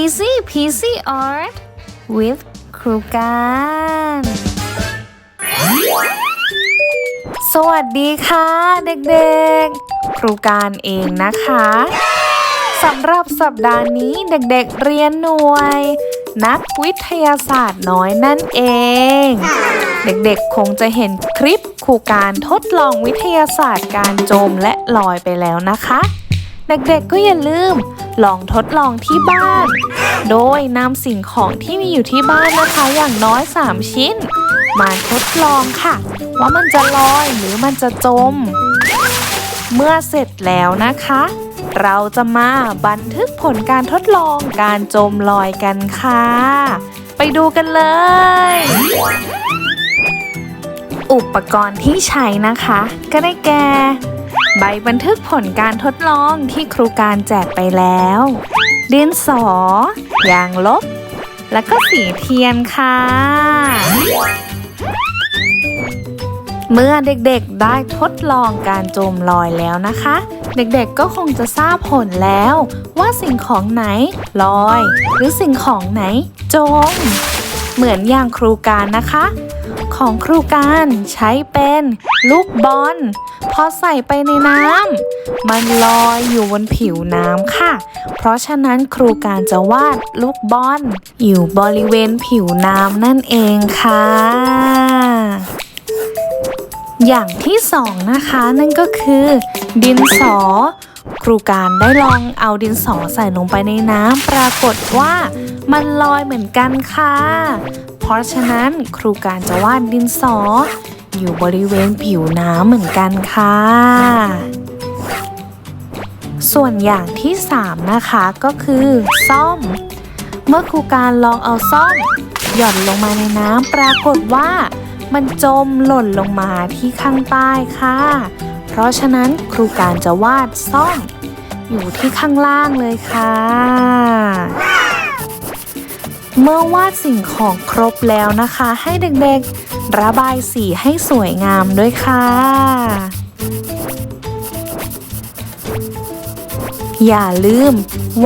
Easy Peasy Art with ครูการสวัสดีค่ะเด็กๆ ครูการเองนะคะสำหรับสัปดาห์นี้เด็กๆเรียนหน่วย นักวิทยาศาสตร์น้อยนั่นเอง เด็กๆคงจะเห็นคลิปครูการทดลองวิทยาศาสตร์การจมและลอยไปแล้วนะคะ เด็กๆก็อย่าลืม ลองทดลองที่บ้าน โดยนำสิ่งของที่มีอยู่ที่บ้านนะคะอย่างน้อย 3 ชิ้น มาทดลองค่ะ ว่ามันจะลอยหรือมันจะจม เมื่อเสร็จแล้วนะคะ เราจะมาบันทึกผลการทดลองการจมลอยกันค่ะ ไปดูกันเลย อุปกรณ์ที่ใช้นะคะ ก็ได้แก่ ใบบันทึกผลการทดลองที่ครูการแจกไปแล้วดินสอ ยางลบ แล้วก็สีเทียนค่ะ เมื่อเด็กๆได้ทดลองการจมลอยแล้วนะคะ เด็กๆก็คงจะทราบผลแล้ว ว่าสิ่งของไหนลอย หรือสิ่งของไหนจม เหมือนอย่างครูการนะคะ ของครูการใช้เป็นลูกบอลพอใส่ไปในน้ำมันลอยอยู่บนผิวน้ำค่ะ เพราะฉะนั้นครูการจะวาดลูกบอลอยู่บริเวณผิวน้ำนั่นเองค่ะ อย่างที่สองนะคะนั่นก็คือ ดินสอครูการได้ลองเอาดินสอใส่ลงไปในน้ำปรากฏว่ามันลอยเหมือนกันค่ะ ราะฉะนั้นครูการจะวาดดินสอ อยู่บริเวณผิวน้ำเหมือนกันค่ะ ส่วนอย่างที่สามนะคะก็คือซ่อม เมื่อครูการลองเอาซ่อม หย่อนลงมาในน้ำปรากฏว่า มันจมหล่นลงมาที่ข้างใต้ค่ะ เพราะฉะนั้นครูการจะวาดซ่อม อยู่ที่ข้างล่างเลยค่ะ เมื่อวาดสิ่งของครบแล้วนะคะ ให้เด็กๆ ระบายสีให้สวยงามด้วยค่ะ อย่าลืม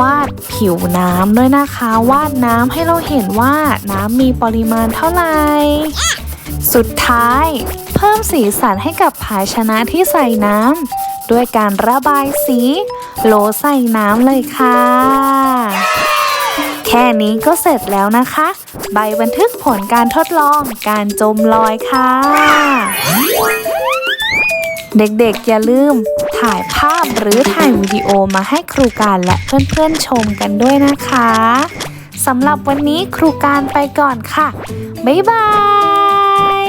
วาดผิวน้ำด้วยนะคะ วาดน้ำให้เราเห็นว่าน้ำมีปริมาณเท่าไหร่ สุดท้าย เพิ่มสีสันให้กับภาชนะที่ใส่น้ำด้วยการระบายสีโหลใส่น้ำเลยค่ะ แค่นี้ก็เสร็จแล้วนะคะ ใบบันทึกผลการทดลองการจมลอยค่ะ เด็กๆ อย่าลืม ถ่ายภาพหรือถ่ายวิดีโอมาให้ครูการและเพื่อนๆชมกันด้วยนะคะสำหรับวันนี้ครูการไปก่อนค่ะ บ๊ายบาย